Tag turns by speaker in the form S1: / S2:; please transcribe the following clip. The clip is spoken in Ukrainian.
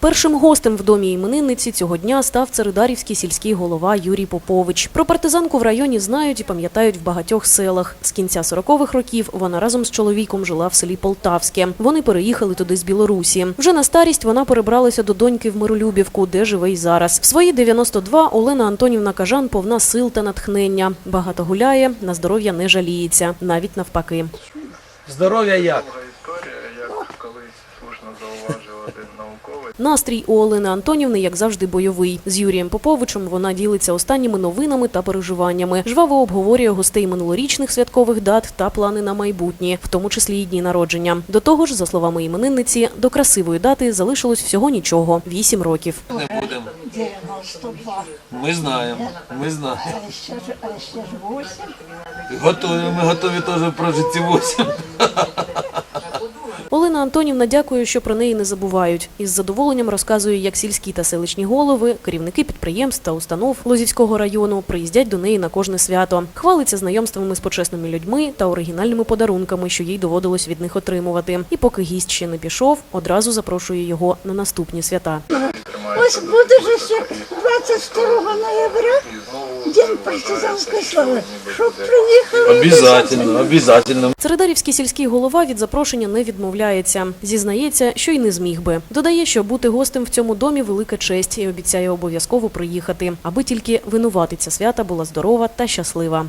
S1: Першим гостем в домі іменинниці цього дня став царидарівський сільський голова Юрій Попович. Про партизанку в районі знають і пам'ятають в багатьох селах. З кінця 40-х років вона разом з чоловіком жила в селі Полтавське. Вони переїхали туди з Білорусі. Вже на старість вона перебралася до доньки в Миролюбівку, де живе й зараз. В свої 92 Олена Антонівна Кажан повна сил та натхнення. Багато гуляє, на здоров'я не жаліється, навіть навпаки.
S2: Здоров'я як
S3: науковець.
S1: Настрій у Олени Антонівни, як завжди, бойовий. З Юрієм Поповичем вона ділиться останніми новинами та переживаннями. Жваво обговорює гостей минулорічних святкових дат та плани на майбутнє, в тому числі й дні народження. До того ж, за словами іменинниці, до красивої дати залишилось всього нічого вісім років.
S2: Не будемо.
S4: 92,
S2: Ми знаємо. Ми знаємо.
S4: а ще ж, а 8.
S2: Готові, ми готові теж прожити ці восім.
S1: Олена Антонівна дякує, що про неї не забувають. Із задоволенням розказує, як сільські та селищні голови, керівники підприємств та установ Лозівського району приїздять до неї на кожне свято. Хвалиться знайомствами з почесними людьми та оригінальними подарунками, що їй доводилось від них отримувати. І поки гість ще не пішов, одразу запрошує його на наступні свята.
S4: Ось буде же ще 22 ноября День партизанської слави. Щоб приїхали.
S2: Обязательно, обязательно.
S1: Царидарівський сільський голова від запрошення не відмовляється. Зізнається, що й не зміг би. Додає, що бути гостем в цьому домі велика честь і обіцяє обов'язково приїхати, аби тільки винуватиця свята була здорова та щаслива.